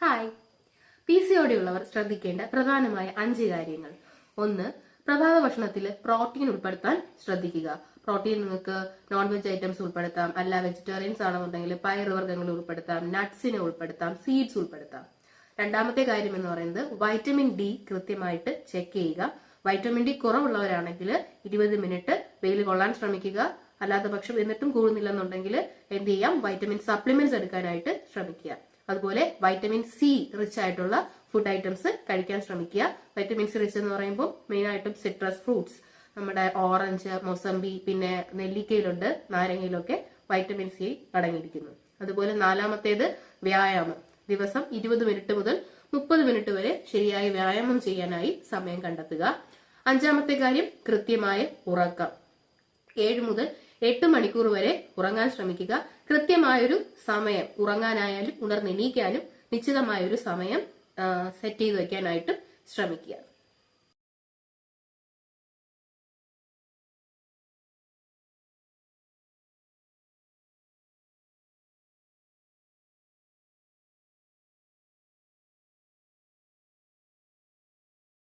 Hi P C ഉള്ളവർ ശ്രദ്ധിക്കേണ്ട പ്രധാനമായ അഞ്ച് കാര്യങ്ങൾ. ഒന്ന് പ്രഭാത ഭക്ഷണത്തിൽ പ്രോട്ടീൻ ഉൾപ്പെടുത്താൻ ശ്രദ്ധിക്കുക. പ്രോട്ടീൻ നിങ്ങൾക്ക് നോൺ വെജ് ഐറ്റംസ് ഉൾപ്പെടുത്താം. അല്ല വെജിറ്റേറിയൻസ് ആണെന്നുണ്ടെങ്കിൽ പയറുവർഗങ്ങൾ ഉൾപ്പെടുത്താം. നട്ട്സിനെ ഉൾപ്പെടുത്താം. സീഡ്സ് ഉൾപ്പെടുത്താം. രണ്ടാമത്തെ കാര്യം എന്ന് പറയുന്നത് വൈറ്റമിൻ ഡി കൃത്യമായിട്ട് ചെക്ക് ചെയ്യുക. വൈറ്റമിൻ ഡി കുറവുള്ളവരാണെങ്കിൽ ഇരുപത് മിനിറ്റ് വെയിൽ കൊള്ളാൻ ശ്രമിക്കുക. അല്ലാത്ത പക്ഷം എന്നിട്ടും കൂടുന്നില്ലെന്നുണ്ടെങ്കിൽ എന്ത് ചെയ്യാം? വൈറ്റമിൻ സപ്ലിമെന്റ്സ് എടുക്കാനായിട്ട് ശ്രമിക്കുക. അതുപോലെ വൈറ്റമിൻ സി റിച്ച് ആയിട്ടുള്ള ഫുഡ് ഐറ്റംസ് കഴിക്കാൻ ശ്രമിക്കുക. വൈറ്റമിൻ സി റിച്ച് എന്ന് പറയുമ്പോൾ മെയിൻ ആയിട്ടും സിട്രസ് ഫ്രൂട്ട്സ് നമ്മുടെ ഓറഞ്ച് മൊസംബി പിന്നെ നെല്ലിക്കയിലുണ്ട് നാരങ്ങയിലൊക്കെ വൈറ്റമിൻ സി അടങ്ങിയിരിക്കുന്നു. അതുപോലെ നാലാമത്തേത് വ്യായാമം. ദിവസം ഇരുപത് മിനിറ്റ് മുതൽ മുപ്പത് മിനിറ്റ് വരെ ശരിയായി വ്യായാമം ചെയ്യാനായി സമയം കണ്ടെത്തുക. അഞ്ചാമത്തെ കാര്യം കൃത്യമായ ഉറക്കം. ഏഴ് മുതൽ എട്ട് മണിക്കൂർ വരെ ഉറങ്ങാൻ ശ്രമിക്കുക. കൃത്യമായൊരു സമയം ഉറങ്ങാനായാലും ഉണർന്നെണീക്കാനും നിശ്ചിതമായൊരു സമയം സെറ്റ് ചെയ്ത് വെക്കാനായിട്ട് ശ്രമിക്കുക.